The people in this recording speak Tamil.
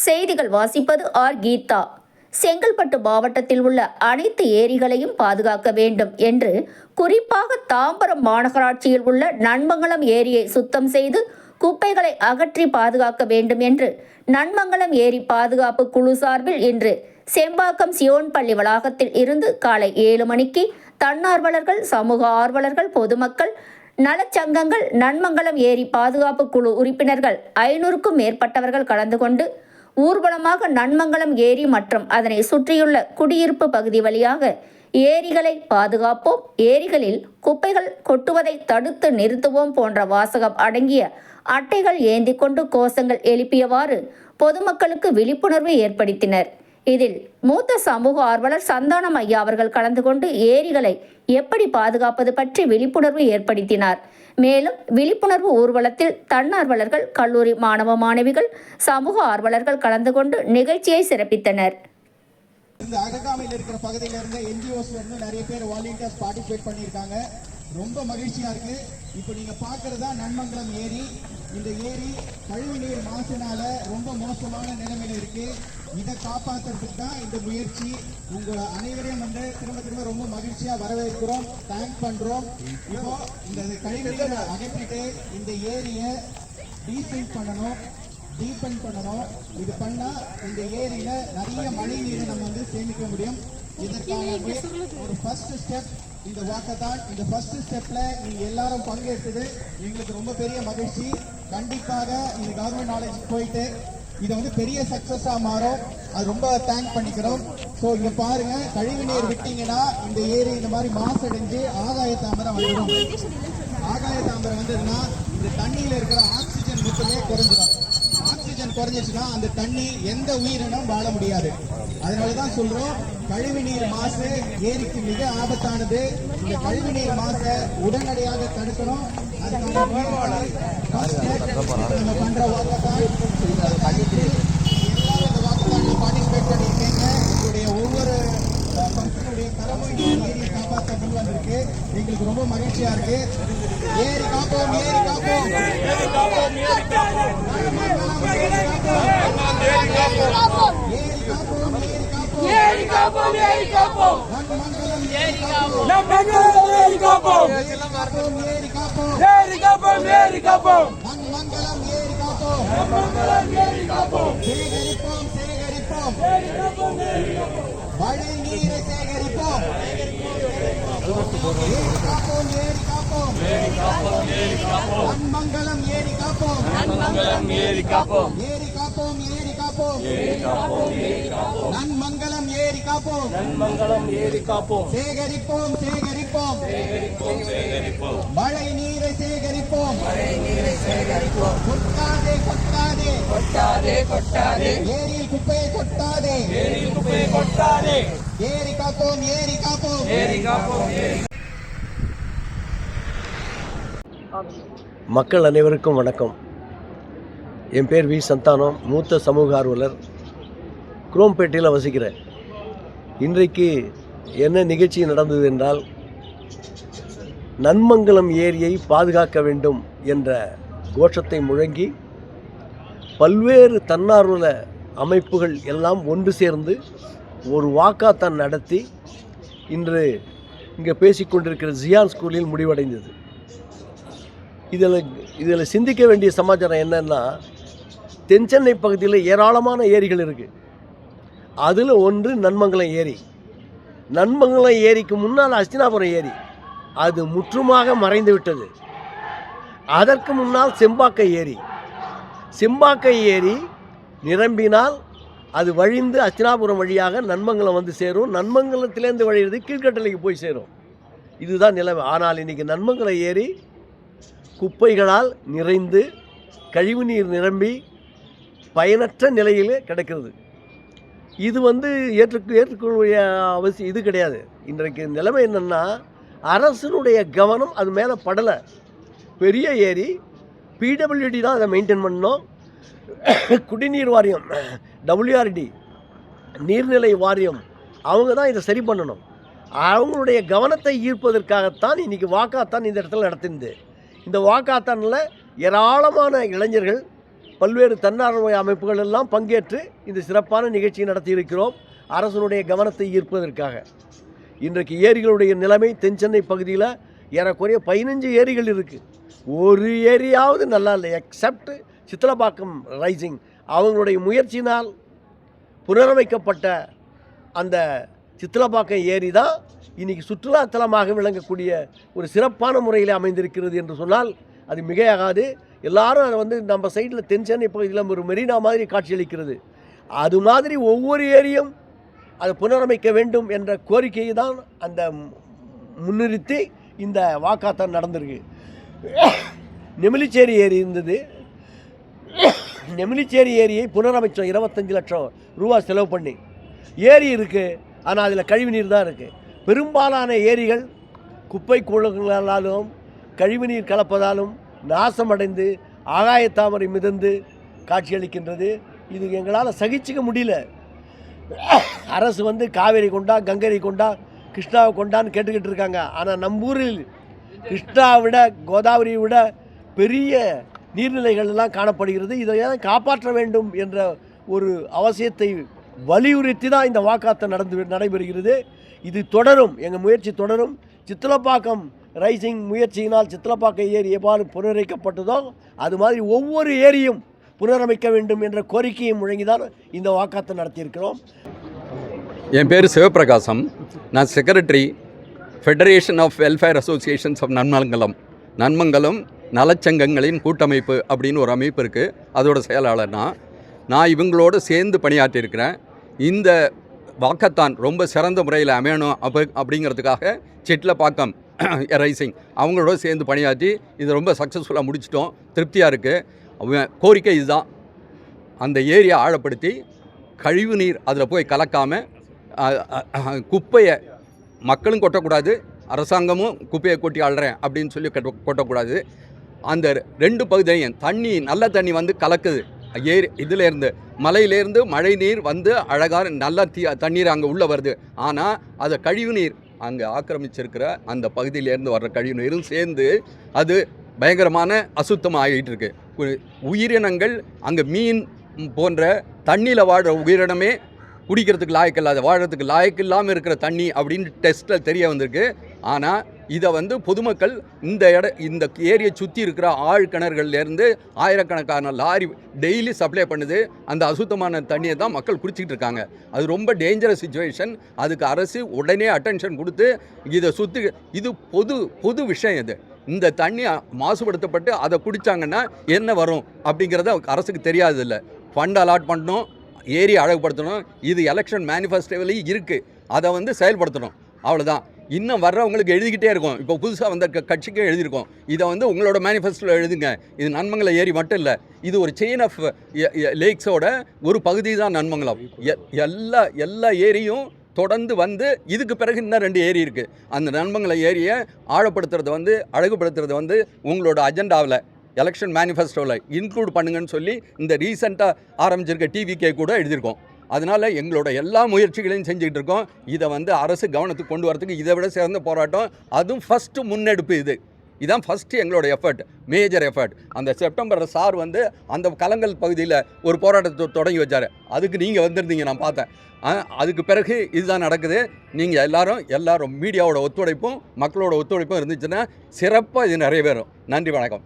செய்திகள் வாசிப்பது ஆர். கீதா. செங்கல்பட்டு மாவட்டத்தில் உள்ள அனைத்து ஏரிகளையும் பாதுகாக்க வேண்டும் என்று குறிப்பாக தாம்பரம் மாநகராட்சியில் உள்ள நன்மங்கலம் ஏரியை சுத்தம் செய்து குப்பைகளை அகற்றி பாதுகாக்க வேண்டும் என்று நன்மங்கலம் ஏரி பாதுகாப்பு குழு சார்பில் இன்று செம்பாக்கம் சியோன் பள்ளி வளாகத்தில் இருந்து காலை ஏழு மணிக்கு தன்னார்வலர்கள் சமூக ஆர்வலர்கள் பொதுமக்கள் நலச்சங்கங்கள் நன்மங்கலம் ஏரி பாதுகாப்பு குழு உறுப்பினர்கள் ஐநூறுக்கும் மேற்பட்டவர்கள் கலந்து கொண்டு ஊர்வலமாக நன்மங்கலம் ஏரி மற்றும் அதனை சுற்றியுள்ள குடியிருப்பு பகுதி வழியாக ஏரிகளை பாதுகாப்போம். ஏரிகளில் குப்பைகள் கொட்டுவதை தடுத்து நிறுத்துவோம் போன்ற வாசகம் அடங்கிய அட்டைகள் ஏந்தி கொண்டு கோஷங்கள் எழுப்பியவாறு பொதுமக்களுக்கு விழிப்புணர்வு ஏற்படுத்தினர். இதில் மூத்த சமூக ஆர்வலர் சந்தானம் ஐயா அவர்கள் கலந்து கொண்டு ஏரிகளை எப்படி பாதுகாப்பது பற்றி விழிப்புணர்வு ஏற்படுத்தினார். மேலும் விழிப்புணர்வு ஊர்வலத்தில் தன்னார்வலர்கள் கல்லூரி மாணவ மாணவிகள் சமூக ஆர்வலர்கள் கலந்து கொண்டு நிகழ்ச்சியை சிறப்பித்தனர். இந்த அருகாமையில் இருக்கிற பகுதியில் இருந்த என்ஜிஓஸ் வந்து நிறைய பேர் வாலண்டியர்ஸ் பார்ட்டிசிபேட் பண்ணியிருக்காங்க. ரொம்ப மகிழ்ச்சியாக இருக்குது இப்போ நீங்க பாக்குறதா நன்மங்கலம் ஏரி. இந்த ஏரி கழிவுநீர் மாசுனால ரொம்ப மோசமான நிலைமையில இருக்கு. இதை காப்பாத்துறதுக்கு தான் இந்த முயற்சி. உங்க அனைவரையும் வந்து திரும்ப திரும்ப ரொம்ப மகிழ்ச்சியா வரவேற்கிறோம். தேங்க் பண்றோம். இப்போ இந்த கழிவுநீரை அகற்றிட்டு இந்த ஏரியை டீசைன் பண்ணணும் டீபன் பண்ணணும். இது பண்ணா இந்த ஏரியில நிறைய மழை நீரை நம்ம வந்து சேமிக்க முடியும். இதற்கான ஒரு ஃபர்ஸ்ட் ஸ்டெப் இந்த வாக்கத்தான் இந்த ஃபர்ஸ்ட் ஸ்டெப்ல நீங்க எல்லாரும் பங்கேற்றது எங்களுக்கு ரொம்ப பெரிய மகிழ்ச்சி. கண்டிப்பாக இந்த கவர்மெண்ட் நாலேஜ் போயிட்டு இதை வந்து பெரிய சக்சஸா மாறும். அது ரொம்ப தேங்க் பண்ணிக்கிறோம். ஸோ இங்க பாருங்க கழிவு நீர் விட்டீங்கன்னா இந்த ஏரி இந்த மாதிரி மாசடைஞ்சு ஆகாய தாமரை வந்துடும். ஆகாய தாமரை வந்ததுன்னா இந்த தண்ணியில இருக்கிற ஆக்சிஜன் மட்டுமே குறைஞ்சிடும் ஆக்சிஜன் குறைஞ்சிச்சுன்னா அந்த தண்ணி எந்த உயிரினம் வாழ முடியாது. அதனால தான் சொல்றோம் கழிவு நீர் மாசு ஏரிக்கு மிக ஆபத்தானது. இந்த கழிவு நீர் மாசை உடனடியாக தடுக்கணும். அதுக்கான நம்ம பண்ற வாக்கத்தான். எல்லாரும் பார்ட்டிசிபேட் பண்ணியிருக்கீங்க. ஒவ்வொரு ஃபங்க்ஷனுடைய கடமை ஏரியை காப்பாற்ற முன் வந்திருக்கு. எங்களுக்கு ரொம்ப மகிழ்ச்சியா இருக்கு. ஏரி காப்போம் ஏரி காப்போம் ஏரி காப்போம். ஏரி காப்போம் ஏரி காப்போம். காப்போம் ஏறி காப்போம் நம் மங்களம் ஏறி காப்போம் ஏறி காப்போம் ஏறி காப்போம் காப்போம் காப்போம் நம் மங்களம் காப்போம் சேகரிப்போம் சேகரிப்போம் காப்போம் காப்போம் மழை நீரை சேகரிப்போம் காப்போம் காப்போம் காப்போம் மங்களம் காப்போம் காப்போம். ஏரி காப்போம் நன்மங்கலம் ஏரி காப்போம். மங்களம் ஏரி காப்போம். சேகரிப்போம் சேகரிப்போம். மழை நீரை சேகரிப்போம். கொட்டாதே கொட்டாதே. கொட்டாதே கொட்டாதே. ஏரியில் குப்பையை கொட்டாதே. ஏரியில் குப்பை கொட்டாதே. ஏரி காப்போம் ஏரி காப்போம். ஏரி காப்போம் மக்கள் அனைவருக்கும் வணக்கம். என் பேர் வி. சந்தானம். மூத்த சமூக ஆர்வலர். குரோம்பேட்டையில் வசிக்கிறேன். இன்றைக்கு என்ன நிகழ்ச்சி நடந்தது என்றால் நன்மங்கலம் ஏரியை பாதுகாக்க வேண்டும் என்ற கோஷத்தை முழங்கி பல்வேறு தன்னார்வல அமைப்புகள் எல்லாம் ஒன்று சேர்ந்து ஒரு வாக்காத்தான் நடத்தி இன்று இங்கே பேசிக்கொண்டிருக்கிற ஜியான் ஸ்கூலில் முடிவடைந்தது. இதில் இதில் சிந்திக்க வேண்டிய சமாச்சாரம் என்னன்னா தென்சென்னை பகுதியில் ஏராளமான ஏரிகள் இருக்குது அதில் ஒன்று நன்மங்கலம் ஏரி. நன்மங்கலம் ஏரிக்கு முன்னால் அஸ்தினாபுரம் ஏரி. அது முற்றுமாக மறைந்து விட்டது. அதற்கு முன்னால் செம்பாக்கை ஏரி. செம்பாக்கை ஏரி நிரம்பினால் அது வழிந்து அஸ்தினாபுரம் வழியாக நன்மங்கலம் வந்து சேரும். நன்மங்கலத்திலேருந்து வழிகிறது கீழ்கட்டளைக்கு போய் சேரும். இதுதான் நிலைமை. ஆனால் இன்றைக்கி நன்மங்கலம் ஏரி குப்பைகளால் நிறைந்து கழிவுநீர் நிரம்பி பயனற்ற நிலையில் கிடக்கிறது. இது வந்து ஏற்றுக்கு ஏற்றுக்கொள்ள அவசியம் இது கிடையாது. இன்றைக்கு நிலைமை என்னென்னா அரசினுடைய கவனம் அது மேலே படலை. பெரிய ஏரி பிடபிள்யூடி தான் அதை மெயின்டைன் பண்ணோம். குடிநீர் வாரியம் டபிள்யூஆர்டி நீர்நிலை வாரியம் அவங்க தான் இதை சரி பண்ணணும். அவங்களுடைய கவனத்தை ஈர்ப்பதற்காகத்தான் இன்றைக்கி வாக்காத்தான் இந்த இடத்துல நடத்திருந்து இந்த வாக்காத்தானில் ஏராளமான இளைஞர்கள் பல்வேறு தன்னார்வ அமைப்புகள் எல்லாம் பங்கேற்று இந்த சிறப்பான நிகழ்ச்சியை நடத்தியிருக்கிறோம். அரசனுடைய கவனத்தை ஈர்ப்பதற்காக. இன்றைக்கு ஏரிகளுடைய நிலைமை தென் சென்னை பகுதியில் ஏறக்குறைய பதினஞ்சு ஏரிகள் இருக்குது ஒரு ஏரியாவது நல்லா இல்லை எக்ஸப்ட் சித்தலப்பாக்கம் ரைசிங் அவங்களுடைய முயற்சியினால் புனரமைக்கப்பட்ட அந்த சித்தலப்பாக்கம் ஏரி தான் இன்றைக்கி சுற்றுலாத்தலமாக விளங்கக்கூடிய ஒரு சிறப்பான முறையில் அமைந்திருக்கிறது என்று சொன்னால் அது மிகையாகாது. எல்லாரும் அதை வந்து நம்ம சைடில் தென் இப்போ இதில் ஒரு மெரினா மாதிரி காட்சியளிக்கிறது அது மாதிரி ஒவ்வொரு ஏரியும் அதை புனரமைக்க வேண்டும் என்ற கோரிக்கையை தான் அந்த முன்னிறுத்தி இந்த வாக்காத்தான் நடந்திருக்கு. நெமிலிச்சேரி ஏரி இருந்தது. நெமிலிச்சேரி ஏரியை புனரமைச்சோம். இருபத்தஞ்சி லட்சம் ரூபா செலவு பண்ணி. ஏரி இருக்குது ஆனால் அதில் கழிவுநீர் தான் இருக்குது பெரும்பாலான ஏரிகள் குப்பை கூழங்களாலும் கழிவுநீர் கலப்பதாலும் நாசமடைந்து ஆகாயத்தாமரை மிதந்து காட்சியளிக்கின்றது. இது எங்களால் சகிச்சுக்க முடியல. அரசு வந்து காவேரி கொண்டா கங்கரை கொண்டா கிருஷ்ணாவை கொண்டான்னு கேட்டுக்கிட்டு இருக்காங்க. ஆனால் நம்ம ஊரில் கிருஷ்ணாவை விட கோதாவரியை விட பெரிய நீர்நிலைகள்லாம் காணப்படுகிறது. இதையெல்லாம் காப்பாற்ற வேண்டும் என்ற ஒரு அவசியத்தை வலியுறுத்தி தான் இந்த வாக்காத்தம் நடந்து நடைபெறுகிறது. இது தொடரும். எங்கள் முயற்சி தொடரும். சித்தலப்பாக்கம் ரைசிங் முயற்சியினால் சித்தலப்பாக்கம் ஏரி எவ்வாறு புனரமைக்கப்பட்டதோ அது மாதிரி ஒவ்வொரு ஏரியும் புனரமைக்க வேண்டும் என்ற கோரிக்கையை முழங்கிதான் இந்த வாக்காத்தை நடத்தியிருக்கிறோம். என் பேர் சிவபிரகாசம். நான் secretary federation of welfare associations of Nanmangalam Nanmangalam நலச்சங்கங்களின் கூட்டமைப்பு அப்படின்னு ஒரு அமைப்பு இருக்குது அதோட செயலாளர் நான். நான் இவங்களோடு சேர்ந்து பணியாற்றியிருக்கிறேன். இந்த வாக்கத்தான் ரொம்ப சிறந்த முறையில் அமையணும் அப்ப அப்படிங்கிறதுக்காக சிட்லப்பாக்கம் ரைசிங் அவங்களோட சேர்ந்து பணியாற்றி இது ரொம்ப சக்ஸஸ்ஃபுல்லாக முடிச்சிட்டோம். திருப்தியாக இருக்குது கோரிக்கை இதுதான். அந்த ஏரியை ஆழப்படுத்தி கழிவு நீர் அதில் போய் கலக்காமல் குப்பையை மக்களும் கொட்டக்கூடாது அரசாங்கமும் குப்பையை கொட்டி ஆள்றேன் அப்படின்னு சொல்லி கட்ட கொட்டக்கூடாது. அந்த ரெண்டு பகுதியும் தண்ணி நல்ல தண்ணி வந்து கலக்குது. ஏரி இதிலேருந்து மலையிலேருந்து மழை நீர் வந்து அழகாக நல்ல தீ தண்ணீர் அங்கே உள்ளே வருது. ஆனால் அதை கழிவு நீர் அங்கே ஆக்கிரமிச்சிருக்கிற அந்த பகுதியிலேருந்து வர்ற கழிவு நீரும் சேர்ந்து அது பயங்கரமான அசுத்தமாக ஆகிட்டு இருக்கு உ- உயிரினங்கள் அங்கே மீன் போன்ற தண்ணியில் வாழ்கிற உயிரினமே குடிக்கிறதுக்கு லாயக்கில்லாத வாழறதுக்கு லாயக்கில்லாமல் இருக்கிற தண்ணி அப்படின்னு டெஸ்ட்டில் தெரிய வந்திருக்கு. ஆனால் இதை வந்து பொதுமக்கள் இந்த இட இந்த ஏரியை சுற்றி இருக்கிற ஆழ்கிணறுகள்லேருந்து ஆயிரக்கணக்கான லாரி டெய்லி சப்ளை பண்ணுது. அந்த அசுத்தமான தண்ணியை தான் மக்கள் குடிச்சிக்கிட்டு இருக்காங்க. அது ரொம்ப டேஞ்சரஸ் சுச்சுவேஷன். அதுக்கு அரசு உடனே அட்டென்ஷன் கொடுத்து இதை சுற்றி இது பொது பொது விஷயம் இது. இந்த தண்ணி மாசுபடுத்தப்பட்டு அதை குடித்தாங்கன்னா என்ன வரும் அப்படிங்கிறத அரசுக்கு தெரியாதில்ல ஃபண்ட் அலாட் பண்ணணும் ஏரியை அழகுபடுத்தணும். இது எலெக்ஷன் மேனிஃபெஸ்டோவிலையும் இருக்குது அதை வந்து செயல்படுத்தணும். அவ்வளோதான் இன்னும் வர்றவங்களுக்கு எழுதிக்கிட்டே இருக்கும். இப்போ புதுசாக வந்த க- கட்சிக்கும் எழுதியிருக்கோம். இதை வந்து உங்களோட மேனிஃபெஸ்டோவில் எழுதுங்க. இது நன்மங்களை ஏரி மட்டும் இல்லை இது ஒரு செயின் ஆஃப் லேக்ஸோட ஒரு பகுதி தான் நன்மங்கலம் எ- எல்லா எல்லா ஏரியும் தொடர்ந்து வந்து இதுக்கு பிறகு இன்னும் ரெண்டு ஏரி இருக்குது அந்த நண்பங்களை ஏரியை ஆழப்படுத்துறது வந்து அழகுபடுத்துறது வந்து உங்களோட அஜெண்டாவில் எலெக்ஷன் மேனிஃபெஸ்டோவில் இன்க்ளூட் பண்ணுங்கன்னு சொல்லி இந்த ரீசெண்டாக ஆரம்பிச்சிருக்க டிவிகே கூட எழுதியிருக்கோம். அதனால் எங்களோட எல்லா முயற்சிகளையும் செஞ்சுக்கிட்டு இருக்கோம். இதை வந்து அரசு கவனத்துக்கு கொண்டு வரதுக்கு இதை விட சிறந்த போராட்டம். அதுவும் ஃபஸ்ட்டு முன்னெடுப்பு இது. இதான் ஃபஸ்ட்டு எங்களோட எஃபர்ட் மேஜர் எஃபர்ட் அந்த செப்டம்பர் சார் வந்து அந்த கலங்கல் பகுதியில் ஒரு போராட்டத்தை தொடங்கி வச்சார். அதுக்கு நீங்கள் வந்திருந்தீங்க நான் பார்த்தேன். ஆ, அதுக்கு பிறகு இதுதான் நடக்குது. நீங்கள் எல்லாரும் எல்லாரும் மீடியாவோட ஒத்துழைப்பும் மக்களோட ஒத்துழைப்பும் இருந்துச்சுன்னா சிறப்பாக இது நிறைவேறும். நன்றி வணக்கம்.